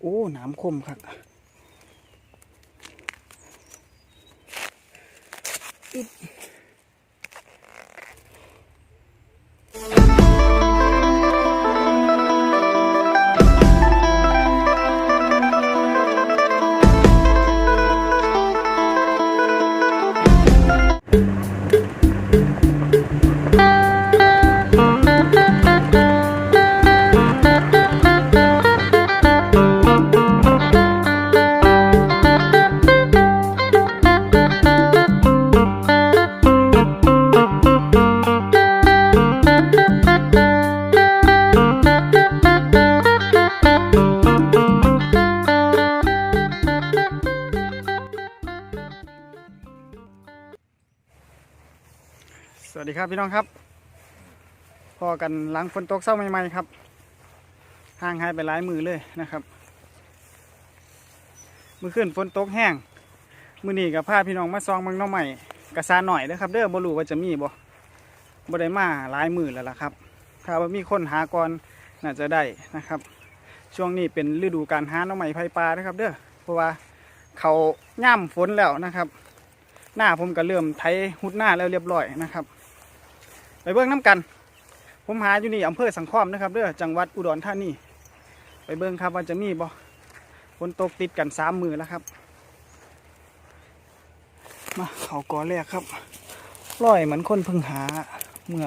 โอ้หนามคมครับ ครับพี่น้องครับ พอกันหลังฝนตกเศร้าใหม่ๆครับห่างหายไปหลายมือเลยนะครับ มือขึ้นฝนตกแห้ง มือนี้กับพาพี่น้องมาซองมืองน้องใหม่กระซาหน่อยนะครับ เด้อบรูว่าจะมีบ่บ่ได้มาหลายมือแล้วล่ะครับ ถ้าว่ามีคนหาก่อนน่าจะได้นะครับ ช่วงนี้เป็นฤดูการหาหน้องใหม่ไผ่ปลานะครับ เด้อเพราะว่าเขาย่ำฝนแล้วนะครับ หน้าผมก็เริ่มไถหุดหน้าแล้วเรียบร้อยนะครับ ไปเบิ้งน้ำกัน ผมหาอยู่นี่อำเภอสังขอมนะครับเด้อจังหวัดอุดรธานีไปเบิ้งครับว่าจะมีบ่ฝนตกติดกันสามมือแล้วครับ มาเขากอแรกครับร้อยเหมือนคนพึ่งหาเมื่อ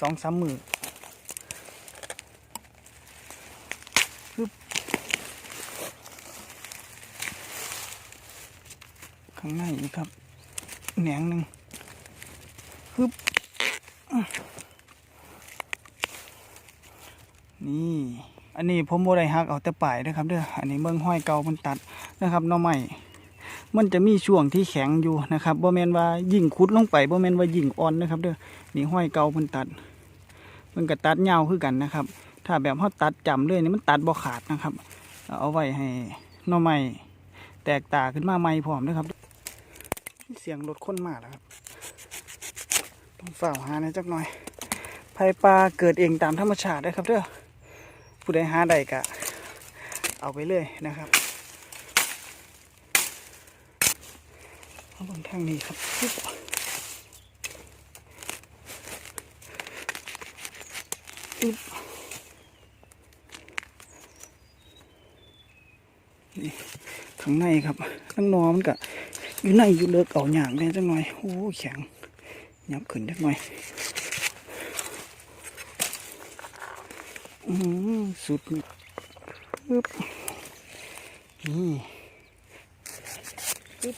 สองสามมือฮึบข้างในอีกครับแหนงหนึ่งปึ๊บ นี่ อันนี้ผมโบได้ฮักเอาแต่ป่ายนะครับเด้อ อันนี้เมืองห้อยเก่ามันตัดนะครับน่อไม้มันจะมีช่วงที่แข็งอยู่นะครับบ่แมนว่ายิ่งคุดลงไปบ่แมนว่ายิ่งอ่อนนะครับเด้อ นี่ห้อยเก่ามันตัด มันก็ตัดยาวคือกันนะครับ ถ้าแบบเขาตัดจำเลยนี่มันตัดบ่ขาดนะครับ เอาไว้ให้น่อไม้แตกตาขึ้นมาใหม่พร้อมนะครับ เสียงรถค้นมาแล้วครับ ฝ้าหาในอยจักหน่อยไผ่ปลาเกิดเองตามธรรมชาติได้ครับเด้อผู้ใดหาได้กะ เอาไปเลยนะครับเอาบนทางนี้ครับปึ๊บนี่ข้างในครับข้างนอมันกะอยู่ในอยู่เลิกเอาอย่างแน่จังหน่อยโอ้แข็ง ยับขึ้นจักหน่อย อืมสุดปึ๊บนี่ปึ๊บ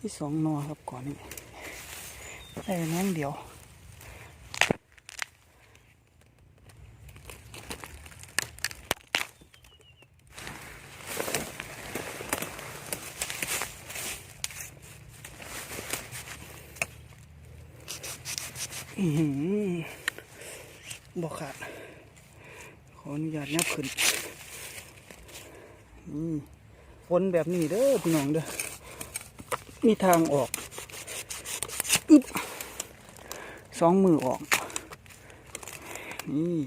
ที่สองนอครับก่อนนี้ได้แม่งเดียว อือหือบอกขาด ขออนุญาตยับ ขึ้นนี่ฝนแบบนี้เด้อพี่น้องเด้อมีทางออกอึ๊บสองมือออก นี่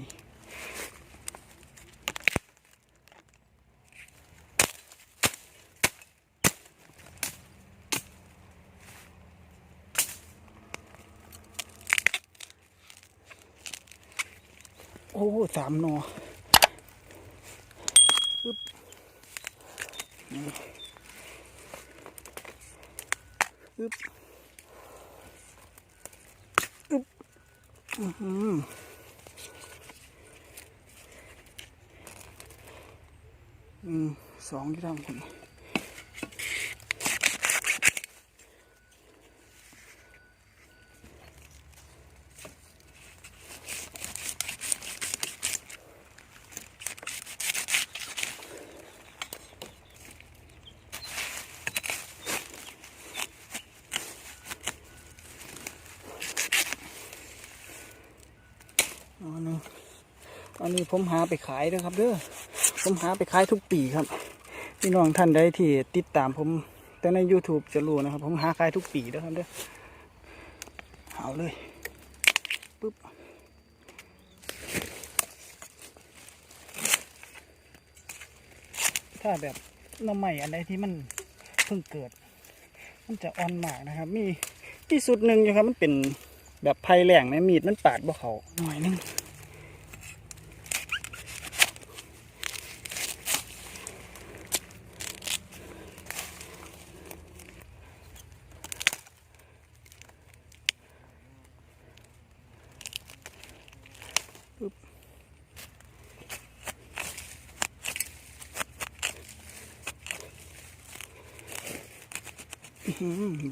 โอ้สามนอปึ๊บ นี่ปึ๊บอึ๊บอือหืออืมสองที่ทำคนอันนี้ อันนี้ผมหาไปขายนะครับเด้อผมหาไปขายทุกปีครับ พี่น้องท่านใดที่ติดตามผมแต่ใน YouTube จะรู้นะครับ ผมหาขายทุกปีนะครับเด้อเอาเลยปุ๊บถ้าแบบหน้ำใหม่อันใดที่มันเพิ่งเกิด มันจะอ่อนมากนะครับ มีที่สุดหนึ่งอยู่ครับ มันเป็นแบบไผ่แหลงนะมีดมันปาดบ่เขาหน่อยนึง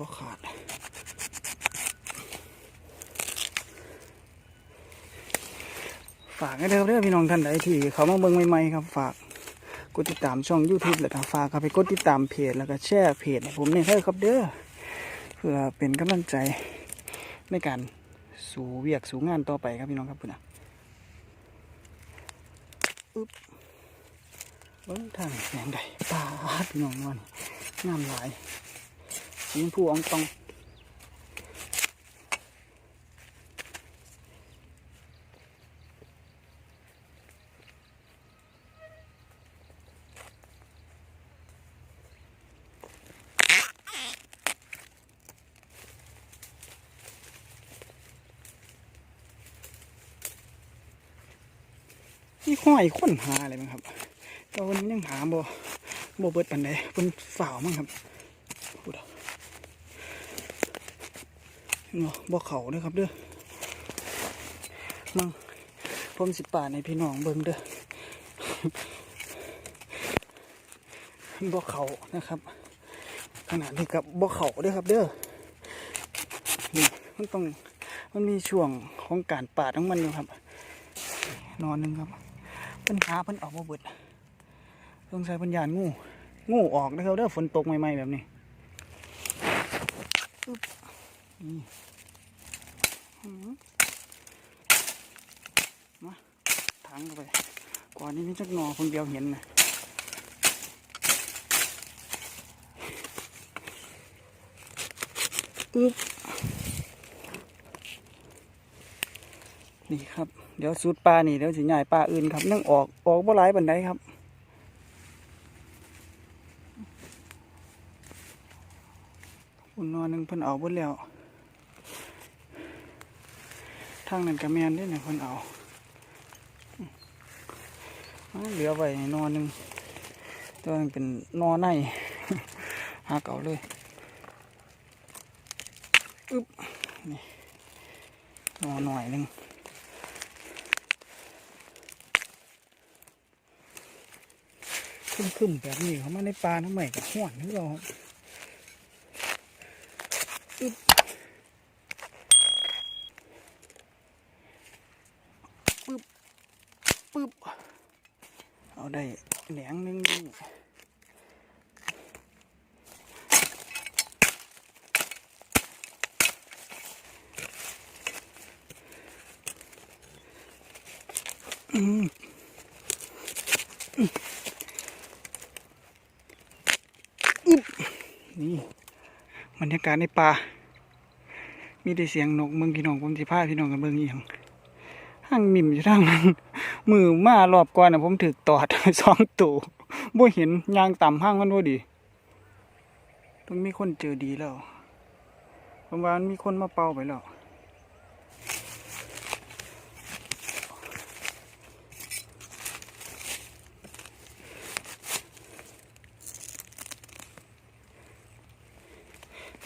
บ่ขาดฝากให้เด้อเด้อพี่น้องท่านใดที่เขามาเบิ่งใหม่ๆครับ ฝากกดติดตามช่อง YouTube แล้วก็ฝากเข้าไปกดติดตามเพจแล้วก็แชร์เพจผมเนี่ยเด้อครับเด้อเพื่อเป็นกำลังใจในการสู่เวียกสู่งานต่อไปครับพี่น้องครับพุ่นน่ะอึ๊บเบิ่งทางแสงใดปาดพี่น้องนอนงามหลาย สีชมพูอองตองนี่ห้อยค้นหาอะไรมั้งครับต่วันนี้ยังหาบ่บ่เบิดปันใดเป็นฝ่าวมั้งครับพูดเอา เนาะบ่เขาเด้อครับเด้อมังผมสิป่าในพี่น้องเบิ่งเด้อบ่เขานะครับ ขนาดนี้กับบ่เขาเด้อครับเด้อนี่มันต้องมันมีช่วงของการปาดของมันอยู่ครับ นอนหนึงครับเพิ่นหาเพิ่นออกบ่เบิดสงสัยเพิ่นยานงูงูออกนะครับเด้อฝนตกใหม่ๆแบบนี้ มาถังเข้าไป ก่อนนี้มีจักหนอคนเดียวเห็นนะอึ๊บนี่ครับ เดี๋ยวสูตรปลานี่เดี๋ยวสิใหญ่ปลาอื่นครับนั่งออกออกบ่หลายบันไดครับอุ่นนอนหนึ่งเพิ่นเอาเบดแล้ว ทางนั้นก็แมนเด้วยนะคนเอาเหลือไว้นอนหนึ่งตัวนึงเป็นนอในหาเก่าเลยอึ๊บนี่นอหน่อยหนึ่งขึ้นๆแบบนี้เขามาในปลาน้ำใหม่กับห่วนนี่เราครับ ปึ๊บ เอา ได้แหนงหนึงนี่อืมอืมอึ๊บนี่บรรยากาศในป่า มีแต่เสียงนกเมืองพี่น้องผมสิพาพี่น้องกันเบิ่งอีหยังห้างมิมอยู่ทางนั้น มือมารอบก่อนนะผมถึกตอดสองตัวบ่เห็นยางต่ำห้างมันบ่ดี ต้องมีคนเจอดีแล้วผมว่ามันมีคนมาเป่าไปแล้ว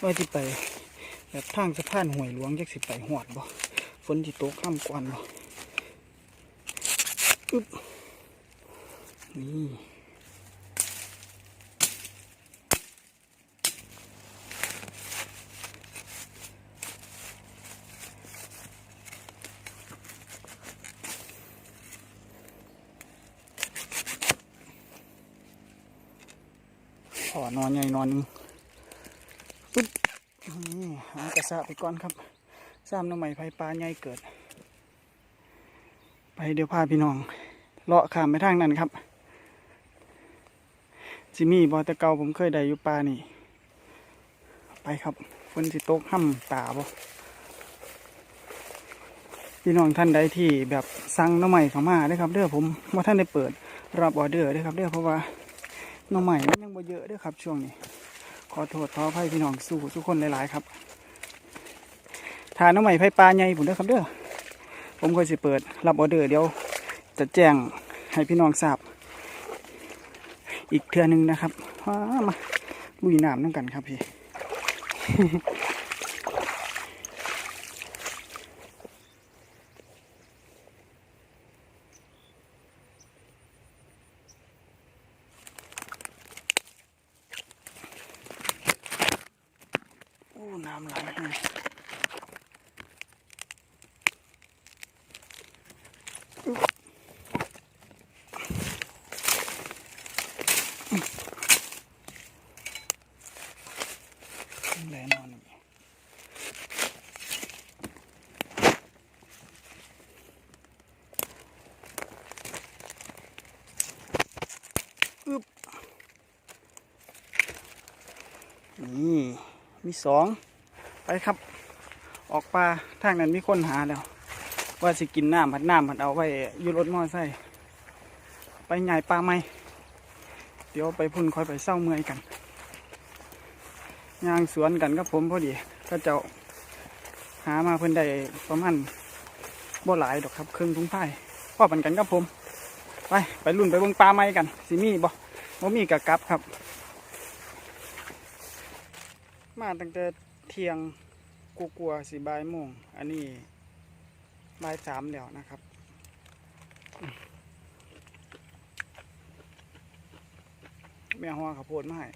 ว่าสิไป แบบทางสะพานห้วยหลวงจักสิไปหอดบ่ฝนสิตกข้ามกวนบ่ อึ๊บนี่ขอนอนใหญ่นอนนึงปึ๊บนี่หากระสะไปก่อนครับซ้ำน้ำใหม่ไฟปลาใหญ่เกิด ไปเดี๋ยวพาพี่น้อง เลาะข้ามไปทางนั้นครับจิมี่บอแต่เก่าผมเคยได้อยู่ป่านี่ ไปครับฝนสิตกห้ำตาบ่พี่น้องท่านใดที่แบบสั่งน้ำใหม่เข้ามาเด้ครับเด้อผมว่าท่านได้เปิดรับออเดอร์ด้ครับเด้อเพราะว่าน้ำใหม่มันยังบ่เยอะเด้อครับ ช่วงนี้ ขอโทษขออภัยพี่น้องสู้ทุกคนหลาย ๆ ครับทานน้ำใหม่ไผ่ปลาใหญ่ผมเด้อครับเด้อผมก็สิเปิดรับออเดอร์เดี๋ยว จะแจ้งให้พี่น้องทราบ อีกเทื่อหนึงนะครับมามาลุยน้ำน้ำกันครับพี่โอ้น้ำไหลเลย นี่มีสองไปครับ ออกปลาทางนั้นมีคนหาแล้ว ว่าสิกินน้ำผัดน้ำผัดเอาไว้อยู่รถมอไซค์ไปใหญ่ปลาไหมเดี๋ยวไปพุ่นคอยไปเศร้าเมื่อยกันย่างสวนกันกับผมพอดีก็จ้าหามาเพิ่นได้ประมาณบ่หลายดอกครับครึ่งถุงผ้าพ่อปันกันกับผม ไปไปรุ่นไปเบิ่งปลาไหมกันสิมีบ่บ่มีกะกลับครับ มาตั้งแต่เที่ยงกูกลัวๆสีบ่ายโมงอันนี้บายสามแล้วนะครับ แม่หัวข้าวโพดมาให้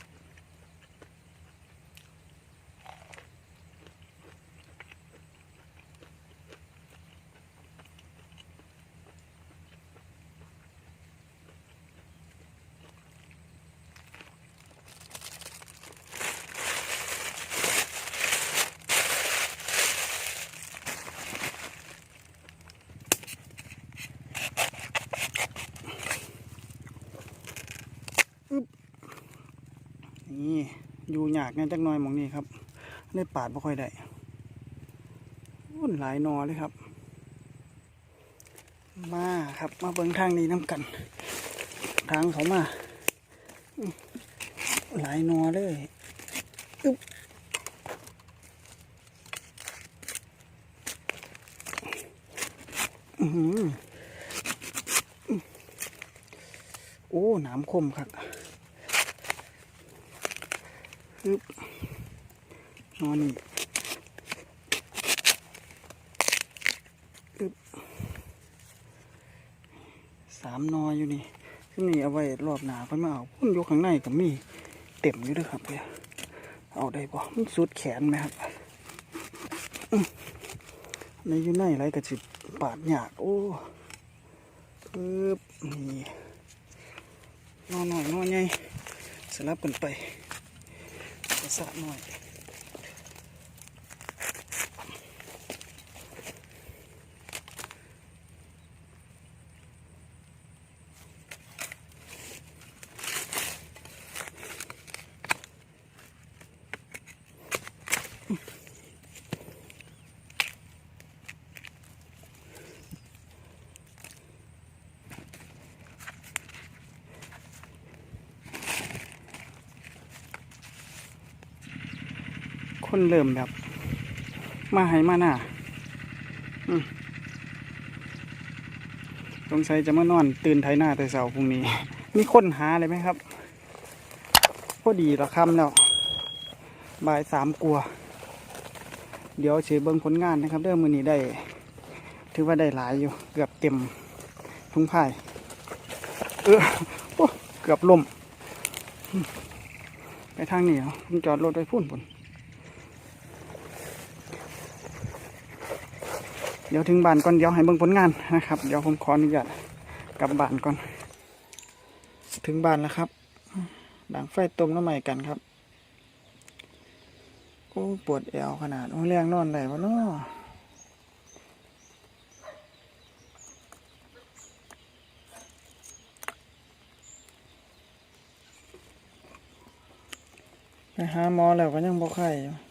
นี่ อยู่ยากเนี่ยจักหน่อยมองนี้ครับได้ปาดบ่ค่อยได้วุ่นหลายนอเลยครับ มาครับมาเบิ่งทางนี้น้ำกัน ทางเขามา หลายนอเลยอึ๊บอือโอ้หนามคมครับ ปึ๊บนอนนี่ปึ๊บสามนออยู่นี่ซึ่งนี่เอาไว้รอบหนาค่อมาเอาพุ่นอยกข้างในกับมีเต็มอยู่ด้วยครับเพื่อเอาได้ปะมันสุดแขนไหมครับในอยู่ในไรกระจิบปาดหยากโอ้ปึ๊บนี่นอนหน่อยนอนใหญ่สลับกันไป กระ คนเริ่มแบบ มาให้มาหน้าสงสัยจะมานอนตื่นไทยหน้าแต่เสาร์พรุ่งนี้ มีคนหาเลยไหมครับพอดีละคำแล้วบ่ายสามกลัว เดี๋ยวเฉยเบิ้งผลงานนะครับเริ่มมือนี้ได้ ถือว่าได้หลายอยู่ เกือบเต็มทุ่งพายเออเกือบล่มอืมไปทางนี้เหรอผมจอดรถไปพุ่นพุ่น ดี๋ยวถึงบ้านก่อนเดี๋ยวให้เบิ่งผลงานนะครับ เดี๋ยวผมขออนุญาตกลับบ้านก่อน ถึงบ้านแล้วครับดังไฟต้มน้ำใหม่กันครับโอ้ปวดแอวขนาดโอ้แรงนอนไหนวะเนาะไปหาหมอแล้วก็ยังบ่ไข้อยู่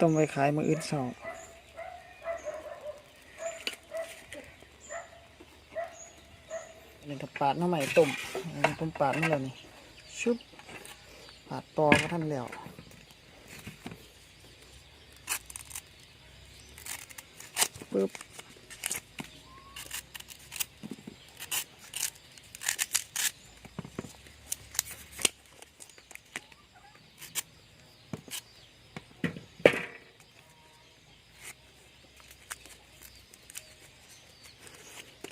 ต้มไว้ขายมืออื่นเช้าอันนี้ก็ปาดน้ำใหม่ต้มอันนี้ผมปาดนี่แล้วนี่ชุบปาดตอก็ท่านแล้วปึ๊บ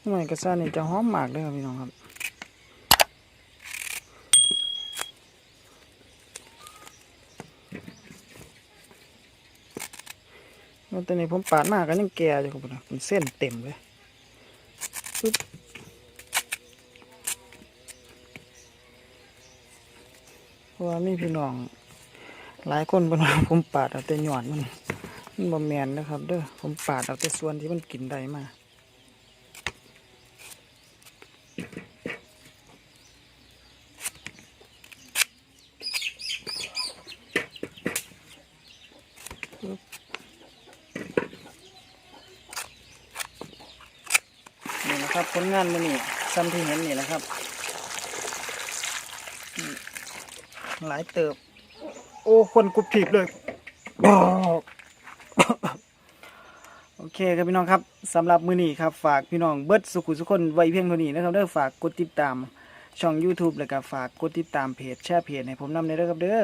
หน้ำใหม่กระซ่านี่จะหอมมากเลยครับพี่น้องครับแล้วตอนนี้ผมปาดมากก็ยังแก่อยู่ครับผมนะเป็นเส้นเต็มเลยปึ๊บว่ามีพี่น้อง หลายคนบอกว่าผมปาดเอาแต่หย่อดมันมันบ่แมนนะครับเด้อผมปาดเอาแต่ส่วนที่มันกินได้มานี่นะครับผล งานมันนี่ซ้ำที่เห็นนี่นะครับ หลายเติบ โอ้คนกรุบถีบเลยบอกโอเคครับพี่น้องครับสำหรับมือนี้ครับฝากพี่น้องเบิร์ดสุขุสุขคนไว้เพียงเท่านี้นะครับเด้อฝากกดติดตามช่อง YouTube แล้วก็ฝากกดติดตามเพจแชร์เพจให้ผมนำในเด้อครับเด้อ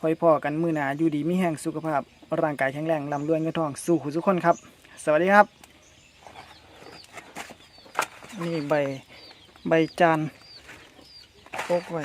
คอยพอกันมือหนาอยู่ดีมีแห่งสุขภาพ ร่างกายแข็งแรงลำรวยเงินทองสู่ขุสุขคนครับ สวัสดีครับ นี่ใบใบจานโปกไว้